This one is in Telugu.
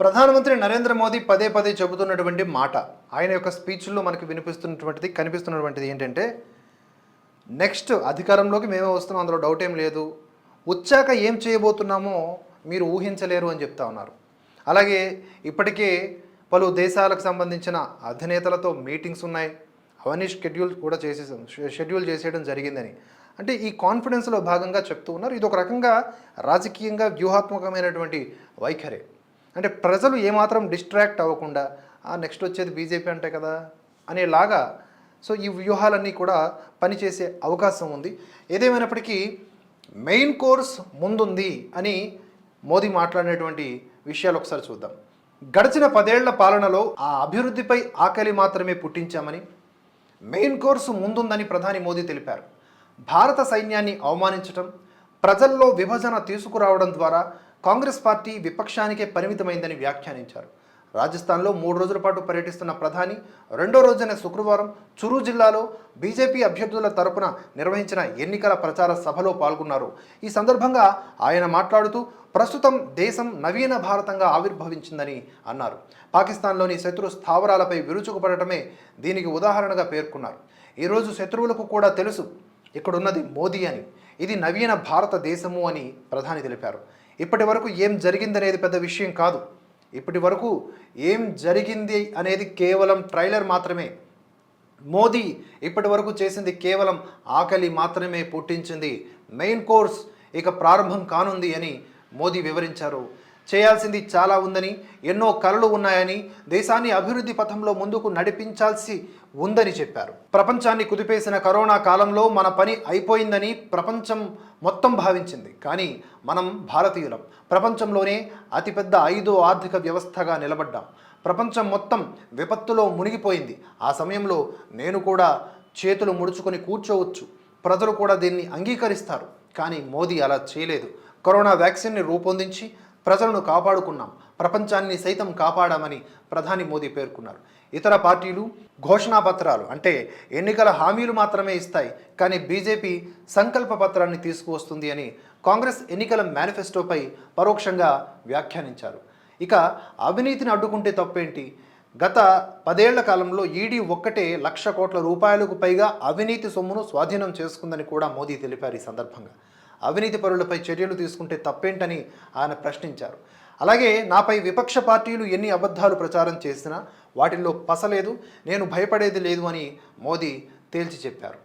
ప్రధానమంత్రి నరేంద్ర మోదీ పదే పదే చెబుతున్నటువంటి మాట. ఆయన యొక్క స్పీచ్లో మనకి వినిపిస్తున్నటువంటిది కనిపిస్తున్నటువంటిది ఏంటంటే నెక్స్ట్ అధికారంలోకి మేమే వస్తున్నాం అందులో డౌట్ ఏం లేదు. వచ్చాక ఏం చేయబోతున్నామో మీరు ఊహించలేరు అని చెప్తా ఉన్నారు. అలాగే ఇప్పటికే పలు దేశాలకు సంబంధించిన అధినేతలతో మీటింగ్స్ ఉన్నాయి. అవన్నీ షెడ్యూల్ కూడా చేసేసాం షెడ్యూల్ చేసేయడం జరిగిందని. అంటే ఈ కాన్ఫిడెన్స్లో భాగంగా చెప్తూ ఉన్నారు. ఇది ఒక రకంగా రాజకీయంగా వ్యూహాత్మకమైనటువంటి వైఖరే. అంటే ప్రజలు ఏమాత్రం డిస్ట్రాక్ట్ అవ్వకుండా నెక్స్ట్ వచ్చేది బీజేపీ అంటే కదా అనేలాగా సో ఈ వ్యూహాలన్నీ కూడా పనిచేసే అవకాశం ఉంది. ఏదేమైనప్పటికీ మెయిన్ కోర్స్ ముందుంది అని మోదీ మాట్లాడినటువంటి విషయాలు ఒకసారి చూద్దాం. గడిచిన పదేళ్ళ పాలనలో ఆ అభివృద్ధిపై ఆకలి మాత్రమే పుట్టించామని మెయిన్ కోర్సు ముందుందని ప్రధాని మోదీ తెలిపారు. భారత సైన్యాన్ని అవమానించటం ప్రజల్లో విభజన తీసుకురావడం ద్వారా కాంగ్రెస్ పార్టీ విపక్షానికే పరిమితమైందని వ్యాఖ్యానించారు. రాజస్థాన్లో మూడు రోజుల పాటు పర్యటిస్తున్న ప్రధాని రెండో రోజైన శుక్రవారం చురు జిల్లాలో బీజేపీ అభ్యర్థుల తరపున నిర్వహించిన ఎన్నికల ప్రచార సభలో పాల్గొన్నారు. ఈ సందర్భంగా ఆయన మాట్లాడుతూ ప్రస్తుతం దేశం నవీన భారతంగా ఆవిర్భవించిందని అన్నారు. పాకిస్తాన్లోని శత్రు స్థావరాలపై విరుచుకుపడటమే దీనికి ఉదాహరణగా పేర్కొన్నారు. ఈరోజు శత్రువులకు కూడా తెలుసు ఇక్కడున్నది మోదీ అని. ఇది నవీన భారతదేశము అని ప్రధాని తెలిపారు. ఇప్పటి వరకు ఏం జరిగిందనేది పెద్ద విషయం కాదు. ఇప్పటి వరకు ఏం జరిగింది అనేది కేవలం ట్రైలర్ మాత్రమే. మోదీ ఇప్పటి వరకు చేసింది కేవలం ఆకలి మాత్రమే పుట్టించింది. మెయిన్ కోర్స్ ఇక ప్రారంభం కానుంది అని మోదీ వివరించారు. చేయాల్సింది చాలా ఉందని ఎన్నో కలలు ఉన్నాయని దేశాన్ని అభివృద్ధి పథంలో ముందుకు నడిపించాల్సి ఉందని చెప్పారు. ప్రపంచాన్ని కుదిపేసిన కరోనా కాలంలో మన పని అయిపోయిందని ప్రపంచం మొత్తం భావించింది. కానీ మనం భారతీయులం. ప్రపంచంలోనే అతిపెద్ద ఐదో ఆర్థిక వ్యవస్థగా నిలబడ్డాం. ప్రపంచం మొత్తం విపత్తులో మునిగిపోయింది. ఆ సమయంలో నేను కూడా చేతులు ముడుచుకొని కూర్చోవచ్చు. ప్రజలు కూడా దీన్ని అంగీకరిస్తారు. కానీ మోదీ అలా చేయలేదు. కరోనా వ్యాక్సిన్ని రూపొందించి ప్రజలను కాపాడుకున్నాం. ప్రపంచాన్ని సైతం కాపాడామని ప్రధాని మోదీ పేర్కొన్నారు. ఇతర పార్టీలు ఘోషణా పత్రాలు అంటే ఎన్నికల హామీలు మాత్రమే ఇస్తాయి. కానీ బీజేపీ సంకల్ప పత్రాన్ని తీసుకువస్తుంది అని కాంగ్రెస్ ఎన్నికల మేనిఫెస్టోపై పరోక్షంగా వ్యాఖ్యానించారు. ఇక అవినీతిని అడ్డుకుంటే తప్పేంటి? గత పదేళ్ళ కాలంలో ఈడీ ఒక్కటే లక్ష కోట్ల రూపాయలకు పైగా అవినీతి సొమ్మును స్వాధీనం చేసుకుందని కూడా మోదీ తెలిపారు ఈ సందర్భంగా. అవినీతి పరులపై చర్యలు తీసుకుంటే తప్పేంటని ఆయన ప్రశ్నించారు. అలాగే నాపై విపక్ష పార్టీలు ఎన్ని అబద్ధాలు ప్రచారం చేసినా వాటిల్లో పసలేదు నేను భయపడేది లేదు అని మోదీ తేల్చి చెప్పారు.